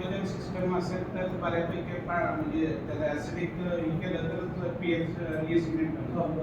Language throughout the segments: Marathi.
नायट्रोजन सिस्टम असेल तर बऱ्यापैकी म्हणजे त्याला ऍसिडिक हे केलं तर पीएच एसी मिळतं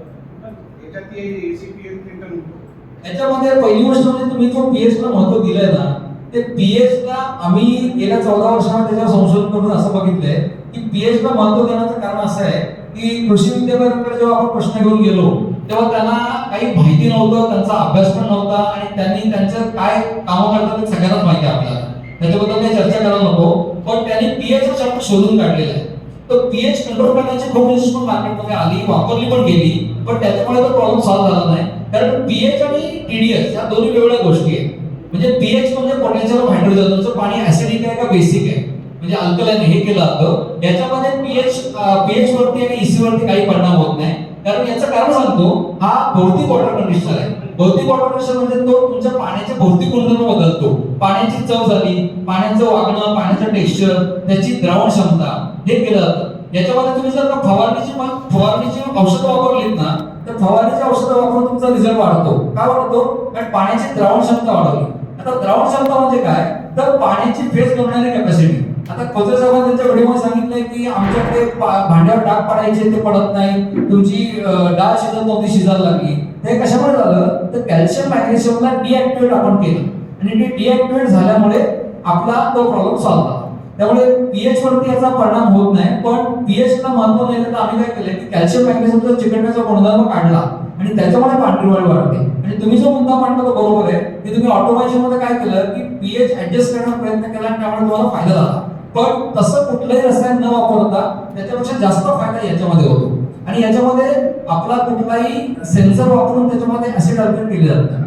याच्यात एसी पीएच मिळतं होतो. याच्यामध्ये पहिली गोष्ट म्हणजे तुम्ही जो पीएच ला महत्त्व दिलंय ना ते पीएच ला आम्ही गेल्या चौदा वर्षांमध्ये त्याच्यावर संशोधन करून असं बघितलंय की पीएच ला महत्त्व देण्याचं कारण असं आहे की कृषी विद्यापीठाकडे जेव्हा आपण प्रश्न घेऊन गेलो तेव्हा त्यांना काही माहिती नव्हतं त्यांचा अभ्यास पण नव्हता आणि त्यांनी त्यांचं काय कामं करतात ते सगळ्यांनाच माहिती आपल्याला. त्याच्याबद्दल काही चर्चा करायला नको. पण त्यांनी पीएच चॅप्टर शोधून काढलेला आहे. तर पीएच कंट्रोल करण्याची खूप पण मार्केटमध्ये आली वापरली पण गेली. पण त्याच्यामुळे तो प्रॉब्लेम सॉल्व्ह झाला नाही. कारण पीएच आणि टीडीएस या दोन्ही वेगवेगळ्या गोष्टी आहेत. म्हणजे पीएच म्हणजे पोटॅन्शियल ऑफ हायड्रोजनचं पाणी ऍसिडिक आहे का बेसिक आहे? म्हणजे अल्कलाईन हे केलं जातं. याच्यामध्ये पीएच पीएच वरती आणि ईसी वरती काही परिणाम होत नाही. कारण याचं कारण सांगतो हा भौतिक वॉटर कंडिशनर आहे. भौतिक वॉटर कंडिशनर म्हणजे तो तुमच्या पाण्याचे भौतिक गुणधर्म बदलतो. पाण्याची चव झाली पाण्याचं वागणं पाण्याचं टेक्स्चर त्याची द्रावण क्षमता हे केलं जातं. याच्यामध्ये तुम्ही जर का फवारणीची फवारणीची औषधं वापरलीत ना तर फवारणीची औषधं वापरून तुमचा रिझल्ट वाढतो. का वाढतो? कारण पाण्याची द्रावण क्षमता वाढवली. आता द्रावण क्षमता म्हणजे काय? तर पाण्याची फेस बनवणारी कॅपॅसिटी आता खोचे साहेबांनी त्यांच्या व्हिडिओमध्ये सांगितलंय की आमच्याकडे भांड्यावर डाग पडायचे ते पडत नाही. तुमची डाळ शिजत नव्हती शिजायला लागली. हे कशामुळे झालं? तर कॅल्शियम मॅग्नेशियमला डिऍक्टिवेट आपण केलं. आणि ते डिऍक्टिवेट झाल्यामुळे आपला तो प्रॉब्लेम सॉल्व्ह झाला. त्यामुळे पीएच वरती याचा परिणाम होत नाही पण पीएच ला महत्त्व नाही तर आम्ही काय केलं? की कॅल्शियम मॅग्नेशियमचा चिकटण्याचा गुणधर्म काढला. आणि त्याच्यामुळे पांढरी वाढ वाढते. आणि तुम्ही जो मुद्दा म्हणतो तो बरोबर आहे. की तुम्ही ऑटोमेशनमध्ये काय केलं? की पीएच ऍडजस्ट करण्याचा प्रयत्न केला आणि त्यामुळे तुम्हाला फायदा झाला. पण तसं कुठलंही रसायन न वापरता त्याच्यापेक्षा जास्त फायदा याच्यामध्ये होतो. आणि याच्यामध्ये आपला कुठलाही सेन्सर वापरून त्याच्यामध्ये ऍसिड अल्कन केले जातं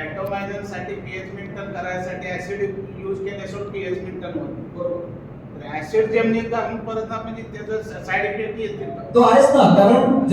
ऍटोमायझरसाठी पीएच मेंटेन करायसाठी ऍसिड यूज केल्याशिवाय पीएच मेंटेन होत तर ऍसिड जेमने घालून परत म्हणजे त्याचं साईड इफेक्ट का? तो आहेच ना कारण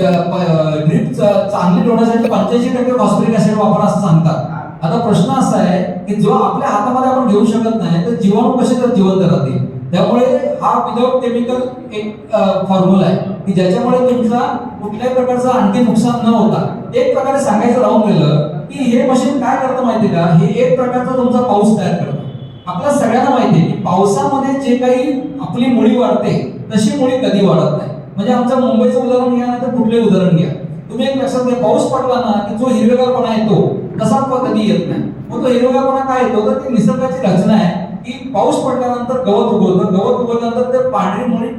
चांगली ठेवण्यासाठी पंच्याऐंशी टक्के फॉस्फरिक ऍसिड वापरा असं सांगतात. आता प्रश्न असा आहे की जो आपल्या हातामध्ये आपण घेऊ शकत नाही तर जीवाणू कसे तर जिवंत राहतील? त्यामुळे हा विदाउट केमिकल एक फॉर्म्युला आहे. की ज्याच्यामुळे तुमचा कुठल्याही प्रकारचं आणखी नुकसान न होता एक प्रकारे सांगायचं राहून गेलं की हे मशीन काय करतं माहितीये का? हे एक प्रकारचा तुमचा पाऊस तयार करतं. आपल्या सगळ्यांना माहिती आहे की पावसामध्ये जे काही आपली मुळी वाढते तशी मुळी कधी वाढत नाही. म्हणजे आमच्या मुंबईचं उदाहरण घ्या नाही तर कुठलंही उदाहरण घ्या. तुम्ही एक लक्षात घ्या पाऊस पडला ना की जो हिरवेगारपणा येतो तसा कधी येत नाही. मग तो हिरवेगारपणा काय येतो? तर ती निसर्गाची रचना आहे. की पाऊस पडल्यानंतर गवत उगवतं गवत उगवल्यानंतर ते पांढरी मुळी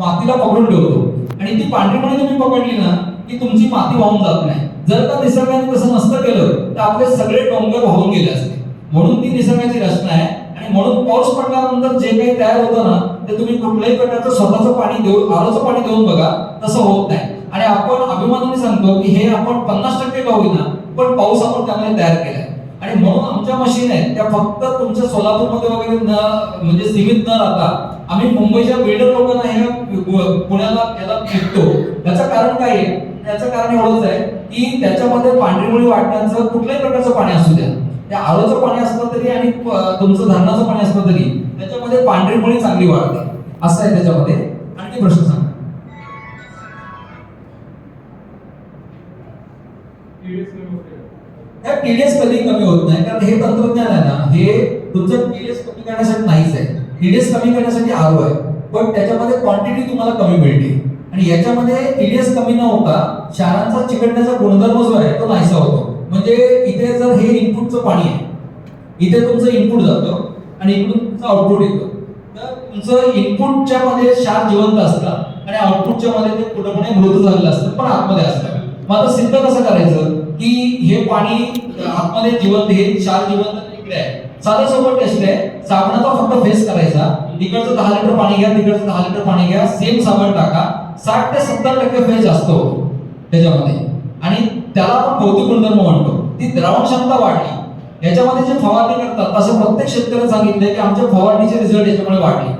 मातीला पकडून ठेवतो. आणि ती पांढरी मुळी तुम्ही पकडली ना की तुमची माती वाहून जात नाही. जर का निसर्गाने तसं नसतं केलं तर आपले सगळे डोंगर वाहून गेले असते. म्हणून ती निसर्गाची रचना आहे. आणि म्हणून पाऊस पडल्यानंतर जे काही तयार होतं ना ते तुम्ही कुठल्याही प्रकारचं स्वतःचं पाणी देऊन आरोचं पाणी देऊन बघा तसं होत नाही. आणि आपण अभिमानाने सांगतो की हे आपण पन्नास टक्के का होईना पण पाऊस आपण त्यामध्ये तयार केलाय. आणि मग आमच्या मशीन आहेत. त्या फक्त तुमच्या सोलापूरमध्ये वगैरे न म्हणजे सीमित न राहता आम्ही मुंबईच्या बिल्डर लोकांना हे पुण्याला याला फिरतो त्याचं कारण काय आहे? त्याचं कारण एवढंच आहे की त्याच्यामध्ये पांढरी मुळी वाटण्याचं कुठल्याही प्रकारचं पाणी असू द्या. त्या आरोचं पाणी असलं तरी आणि तुमचं धरणाचं पाणी असलं तरी त्याच्यामध्ये पांढरी मुळी चांगली वाढते. असं आहे त्याच्यामध्ये. आणखी प्रश्न सांगा. त्या टीडीएस कधी कमी होत नाही? कारण हे तंत्रज्ञान आहे ना हे तुमचं टीडीएस कमी करण्यासाठी नाहीच आहे. टीडीएस कमी करण्यासाठी आरो आहे. पण त्याच्यामध्ये क्वांटिटी तुम्हाला कमी मिळते. आणि याच्यामध्ये टीडीएस कमी न होता शाळांचा चिकटण्याचा गुणधर्म जो आहे तो नाहीसा होतो. म्हणजे इथे जर हे इनपुटचं पाणी आहे इथे तुमचं इनपुट जातं आणि इकडून तुमचं आउटपुट येतं. तर तुमचं इनपुटच्या मध्ये शार जिवंत असतात आणि आउटपुटच्या मध्ये ते पूर्णपणे मृत झालेलं असतं पण आतमध्ये असतं. मग आता सिद्ध कसं करायचं? की हे पाणी आतमध्ये जिवंत हे चार जिवंत इकडे आहे. साधं सोबत टेस्ट आहे? साबणाचा फक्त फेस करायचा. इकडचं दहा लिटर पाणी घ्या तिकडचं दहा लिटर पाणी घ्या. सेम साबण टाका. साठ ते सत्तर टक्के फेस असतो त्याच्यामध्ये. आणि त्याला आपण भौतिक गुणधर्म म्हणतो. ती द्रावण क्षमता वाढली. याच्यामध्ये जे फवारणी करतात तसं प्रत्येक शेतकऱ्याने सांगितलंय की आमच्या फवारणीचे रिझल्ट याच्यामुळे वाढले.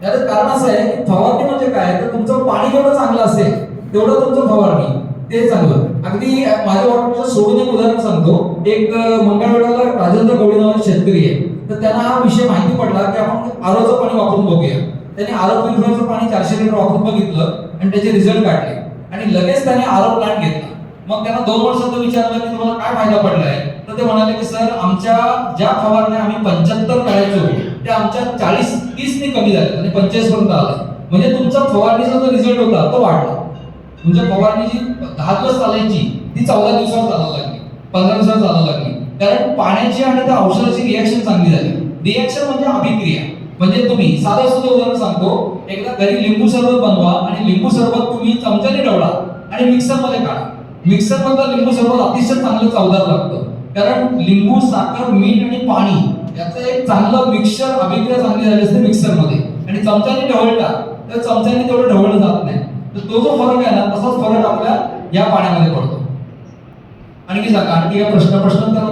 त्याचं कारण असं आहे की फवारणी म्हणजे काय? तर तुमचं पाणी जेवढं चांगलं असेल तेवढं तुमचं फवारणी ते चांगलं. अगदी माझ्या वाटण्याचं सोडून एक उदाहरण सांगतो. एक मंगळवेळाला राजेंद्र गवळी नावाचे शेतकरी आहे. तर त्यांना हा विषय माहिती पडला की आपण आरोचं पाणी वापरून बघूया. त्यांनी आरो प्युरिफायरचं पाणी चारशे लिटर वापरून बघितलं आणि त्याचे रिझल्ट काढले. आणि लगेच त्याने आरो प्लांट घेतला. मग त्यांना दोन वर्षात विचारलं की तुम्हाला काय फायदा पडलाय? तर ते म्हणाले की सर आमच्या ज्या फवारण्या आम्ही पंच्याहत्तर करायचो त्या आमच्या चाळीस तीसने कमी झाल्या आणि पंचेचाळीस पर्यंत आलाय. म्हणजे तुमचा फवारणीचा जो रिझल्ट होता तो वाढला. म्हणजे तुमच्या फवारणी जी दहा दिवस चालायची ती चौदा दिवसावर चालायला लागली. पंधरा दिवसावर चालायला लागली. कारण पाण्याची आणि त्या औषधाची रिॲक्शन चांगली झाली. रिॲक्शन म्हणजे अभिक्रिया. म्हणजे तुम्ही साधं सुद्धा उदाहरण सांगतो एकदा घरी लिंबू सरबत बनवा आणि लिंबू सरबत तुम्ही चमच्याने ढवळा आणि मिक्सरमध्ये काढा. मिक्सर मधला लिंबू सरबत अतिशय चांगलं चवदार लागतं. कारण लिंबू साखर मीठ आणि पाणी याचं एक चांगलं मिक्सर अभिक्रिया चांगली झाली असते मिक्सरमध्ये. आणि चमच्याने ढवळला तर चमच्याने तेवढं ढवळलं जात नाही. तर तो जो फरक आहे ना तसाच फरक आपल्या या पाण्यामध्ये पडतो. आणखी सांगा आणखी काय प्रश्न प्रश्न करा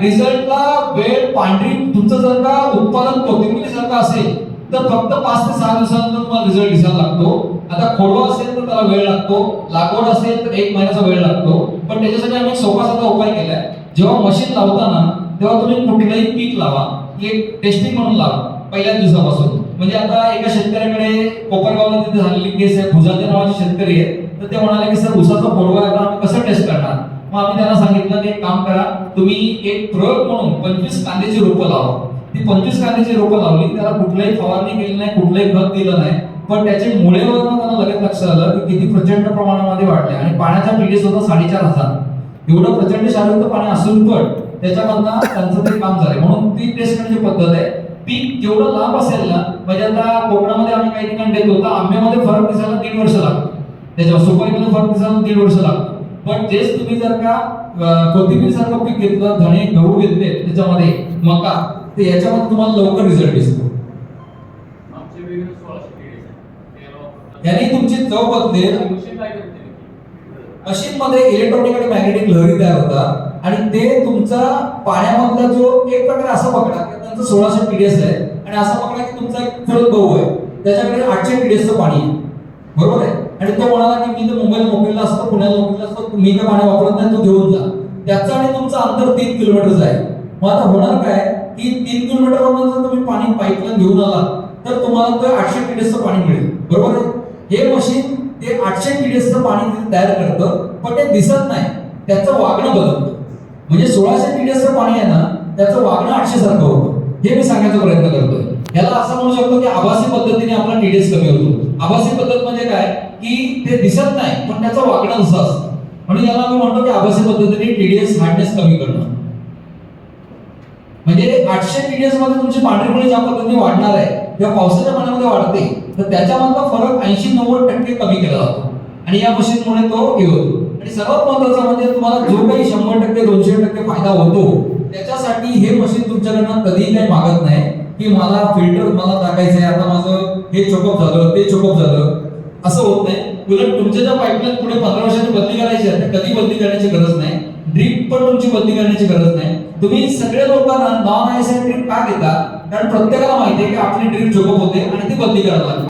रिझल्टला वेळ पांढरी तुमचं जर का उत्पादन कोथिंबीर सारखं असेल तर फक्त पाच ते सहा दिवसानंतर तुम्हाला रिझल्ट दिसायला लागतो. आता खोडवा असेल तर त्याला वेळ लागतो. लागवड असेल तर एक महिन्याचा वेळ लागतो. पण त्याच्यासाठी आम्ही सोपा साधा उपाय केलाय. जेव्हा मशीन लावताना तेव्हा तुम्ही कुठलंही पीक लावा. एक टेस्टिंग म्हणून लावा पहिल्या दिवसापासून. म्हणजे आता एका शेतकऱ्याकडे कोपरगावला तिथे झालेली केस आहे. भुजाते नावाचे शेतकरी आहे तर ते म्हणाले की सर उसाचा खोडवा आहे आम्ही कसं टेस्ट करणार? मग आम्ही त्यांना सांगितलं की एक काम करा तुम्ही एक प्रयोग म्हणून पंचवीस कांद्याची रोपं लावा. ती पंचवीस कांद्याची रोपं लावली. त्याला कुठलाही फवारणी केली नाही कुठलंही खत दिलं नाही. पण त्याचे मुळेवर त्यांना लगेच लक्षात आलं की किती प्रचंड प्रमाणामध्ये वाढले. आणि पाण्याचा पीडीएस होता साडेचार हजार. एवढं प्रचंड शारीरिक पाणी असून पण त्याच्यामधनं त्यांचं ते काम झालंय. म्हणून ती टेस्ट करण्याची पद्धत आहे. पीक जेवढं लांब असेल ना म्हणजे आता कोकणामध्ये आम्ही काही ठिकाणी देतो तर आंब्यामध्ये फरक दिसायला दीड वर्ष लागतं त्याच्यावर सुपारीमध्ये फरक दिसायला दीड वर्ष लागतं पण तेच तुम्ही जर का कोथिंबीर सारखं पीक घेतलं धणे गहू घेतले त्याच्यामध्ये मका तर याच्यामध्ये तुम्हाला लवकर रिझल्ट दिसतो. याने तुमची चव बदलेल. मशीन मध्ये इलेक्ट्रॉनिक आणि मॅग्नेटिक लहरी तयार होतात. आणि ते तुमचा पाण्यामधला जो एक प्रकारे असं पकडा की त्यांचं सोळाशे पीडीएस आहे. आणि असं पकडा की तुमचा एक चुलत भाऊ आहे. त्याच्याकडे आठशे पीडीएसचं पाणी आहे. बरोबर आहे? आणि तो म्हणाला की मी तर मुंबईला मोकलेला असतो पुण्याला मोकलेला असतो मी काय पाणी वापरत नाही तो घेऊन जा. त्याचं आणि तुमचं अंतर तीन किलोमीटरचं आहे. मग आता होणार काय? की तीन किलोमीटर जर तुम्ही पाणी पाईपलाईन घेऊन आला तर तुम्हाला तर आठशे पीडीएसचं पाणी मिळेल. बरोबर आहे? हे मशीन ते आठशे पीडीएसचं पाणी तयार करतं पण ते दिसत नाही. त्याचं वागणं बदलतं. म्हणजे सोळाशे पीडीएसचं पाणी आहे ना त्याचं वागणं आठशे सारखं होतं. हे मी सांगायचा प्रयत्न करतोय. याला असं म्हणू शकतो की आभासी पद्धतीने आपला टीडीएस कमी होतो. आभासी पद्धत म्हणजे काय? की ते दिसत नाही पण त्याचं वागणं असं असतं. म्हणून याला आम्ही म्हणतो की आभासी पद्धतीने टीडीएस हार्डनेस कमी करणं. म्हणजे आठशे टीडीएसमध्ये तुमची पांढरीमुळे ज्या पद्धतीने वाढणार आहे किंवा पावसाच्या पाण्यामध्ये वाढते तर त्याच्यामधला फरक ऐंशी नव्वद टक्के कमी केला जातो. आणि या मशीनमुळे तो हे होतो. आणि सर्वात महत्वाचं म्हणजे तुम्हाला जो काही शंभर टक्के दोनशे टक्के फायदा होतो त्याच्यासाठी हे मशीन तुमच्याकडनं कधीही काही मागत नाही. की मला फिल्टर मला टाकायचं आहे आता माझं हे चोकअप झालं ते चोकअप झालं. असं होत नाही. उलट तुमच्या ज्या पाईपलाईन पुढे पंधरा वर्षाची बदली करायची आहे कधी बदली करण्याची गरज नाही. ड्रीप पण तुमची बदली करण्याची गरज नाही. तुम्ही सगळ्या लोकांना नॉन आयएसआय ड्रीप का देता कारण प्रत्येकाला माहिती आहे की आपली ड्रीप चोकअप होते आणि ती बदली करायला लागते.